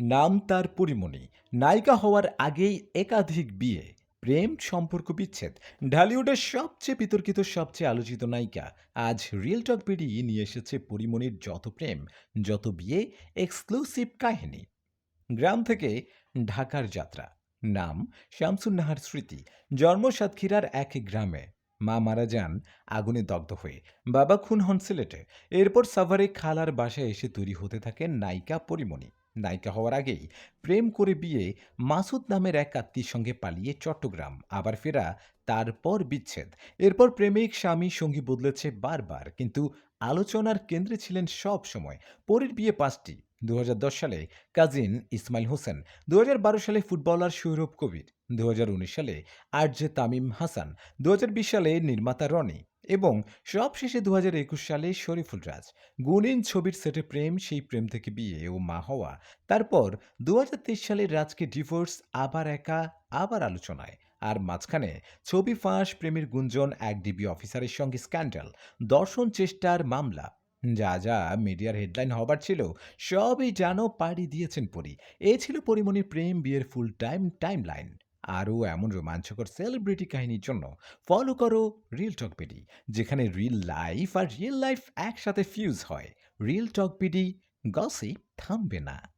নাম তার পরিমণি। নায়িকা হওয়ার আগেই একাধিক বিয়ে, প্রেম সম্পর্ক বিচ্ছেদ, ঢালিউডের সবচেয়ে বিতর্কিত, সবচেয়ে আলোচিত নায়িকা। আজ রিয়েল টক বিডি নিয়ে এসেছে পরিমণির যত প্রেম, যত বিয়ে, এক্সক্লুসিভ কাহিনী। গ্রাম থেকে ঢাকার যাত্রা। নাম শামসুন্নাহার স্মৃতি। জন্ম সাতক্ষীরার এক গ্রামে। মা মারা যান আগুনে দগ্ধ হয়ে। বাবা খুন হন সিলেটে। এরপর সাভারে খালার বাসায় এসে তৈরি হতে থাকেন নায়িকা পরিমণি। নায়িকা হওয়ার আগেই প্রেম করে বিয়ে মাসুদ নামের এক আত্মীর সঙ্গে পালিয়ে চট্টগ্রাম। আবার ফেরা তারপর বিচ্ছেদ। এরপর প্রেমিক স্বামী সঙ্গী বদলেছে বারবার। কিন্তু আলোচনার কেন্দ্রে ছিলেন সব সময়। পরের বিয়ে পাঁচটি। দু হাজার দশ সালে কাজিন ইসমাইল হোসেন দু হাজার বারো সালে ফুটবলার সৌরভ কবির দু হাজার উনিশ সালে আরজে তামিম হাসান দু হাজার বিশ সালে নির্মাতা রনি এবং সবশেষে দু হাজার একুশ সালে শরীফুল রাজ গুণিন ছবির সেটে প্রেম, সেই প্রেম থেকে বিয়ে ও মা হওয়া। তারপর দু সালে রাজকে ডিভোর্স, আবার একা, আবার আলোচনায়। আর মাঝখানে ছবি ফাঁস, প্রেমের গুঞ্জন, এক ডিবি অফিসারের সঙ্গে স্ক্যান্ডাল, দর্শন চেষ্টার মামলা। যা যা মিডিয়ার হেডলাইন হবার ছিল, সবই জানো পাড়ি দিয়েছেন পরি। এ ছিল পরিমণির প্রেম, বিয়ের ফুল টাইম টাইম লাইন আরও এমন রোমাঞ্চকর সেলিব্রিটি কাহিনীর জন্য ফলো করো রিল টক পিডি যেখানে রিল লাইফ আর রিয়েল লাইফ একসাথে ফিউজ হয়। রিল টক পিডি গসিপ থামবে না।